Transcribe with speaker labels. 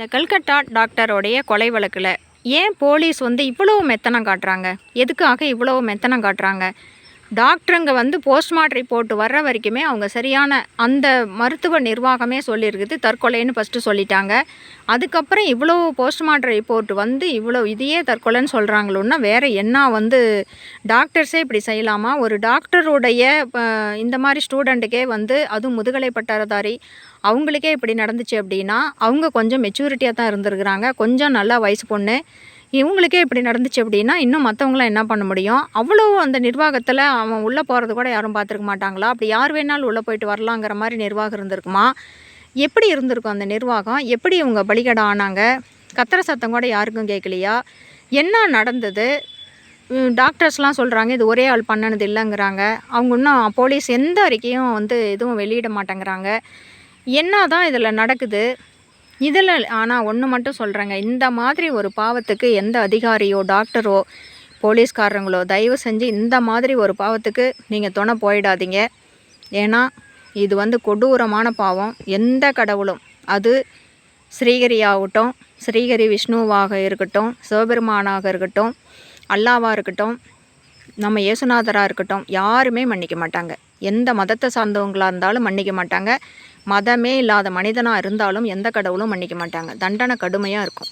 Speaker 1: இந்த கல்கட்டா டாக்டரோடைய கொலை வழக்கில் ஏன் போலீஸ் வந்து இவ்வளவு மெத்தனம் காட்டுறாங்க? எதுக்காக இவ்வளவு மெத்தனம் காட்டுறாங்க? டாக்டருங்க வந்து போஸ்ட்மார்ட்டம் ரிப்போர்ட் வர்ற வரைக்குமே அவங்க சரியான அந்த மருத்துவ நிர்வாகமே சொல்லியிருக்குது. தற்கொலைன்னு ஃபஸ்ட்டு சொல்லிட்டாங்க. அதுக்கப்புறம் இவ்வளோ போஸ்ட்மார்ட்டம் ரிப்போர்ட் வந்து இவ்வளோ இதையே தற்கொலைன்னு சொல்கிறாங்களோன்னா வேறு என்ன வந்து டாக்டர்ஸே இப்படி செய்யலாமா? ஒரு டாக்டருடைய இந்த மாதிரி ஸ்டூடெண்ட்டுக்கே வந்து அதுவும் முதுகலை பட்டதாரி அவங்களுக்கே இப்படி நடந்துச்சு அப்படின்னா அவங்க கொஞ்சம் மெச்சூரிட்டியாக தான் இருந்திருக்கிறாங்க. கொஞ்சம் நல்லா வயசு பொண்ணு இவங்களுக்கே இப்படி நடந்துச்சு அப்படின்னா இன்னும் மற்றவங்களாம் என்ன பண்ண முடியும்? அவ்வளோ அந்த நிர்வாகத்தில் அவன் உள்ளே போகிறது கூட யாரும் பார்த்துருக்க மாட்டாங்களா? அப்படி யார் வேணாலும் உள்ளே போயிட்டு வரலாங்கிற மாதிரி நிர்வாகம் இருந்திருக்குமா? எப்படி இருந்திருக்கும் அந்த நிர்வாகம்? எப்படி இவங்க பலிகடம் ஆனாங்க? கத்திர சத்தம் கூட யாருக்கும் கேட்கலையா? என்ன நடந்தது? டாக்டர்ஸ்லாம் சொல்கிறாங்க இது ஒரே ஆள் பண்ணனது இல்லைங்கிறாங்க. அவங்க இன்னும் போலீஸ் எந்த அறிக்கையும் வந்து எதுவும் வெளியிட மாட்டேங்கிறாங்க. என்ன தான் இதில் நடக்குது? இதில் ஆனால் ஒன்று மட்டும் சொல்கிறேங்க இந்த மாதிரி ஒரு பாவத்துக்கு எந்த அதிகாரியோ டாக்டரோ போலீஸ்காரங்களோ தயவு செஞ்சு இந்த மாதிரி ஒரு பாவத்துக்கு நீங்கள் துணை போயிடாதீங்க. ஏன்னா இது வந்து கொடூரமான பாவம். எந்த கடவுளும் அது ஸ்ரீகரியாகட்டும் ஸ்ரீகரி விஷ்ணுவாக இருக்கட்டும் சிவபெருமானாக இருக்கட்டும் அல்லாவாக இருக்கட்டும் நம்ம இயேசுநாதராக இருக்கட்டும் யாருமே மன்னிக்க மாட்டாங்க. எந்த மதத்தை சார்ந்தவங்களாக இருந்தாலும் மன்னிக்க மாட்டாங்க. மதமே இல்லாத மனிதனாக இருந்தாலும் எந்த கடவுளும் மன்னிக்க மாட்டாங்க. தண்டனை கடுமையாக இருக்கும்.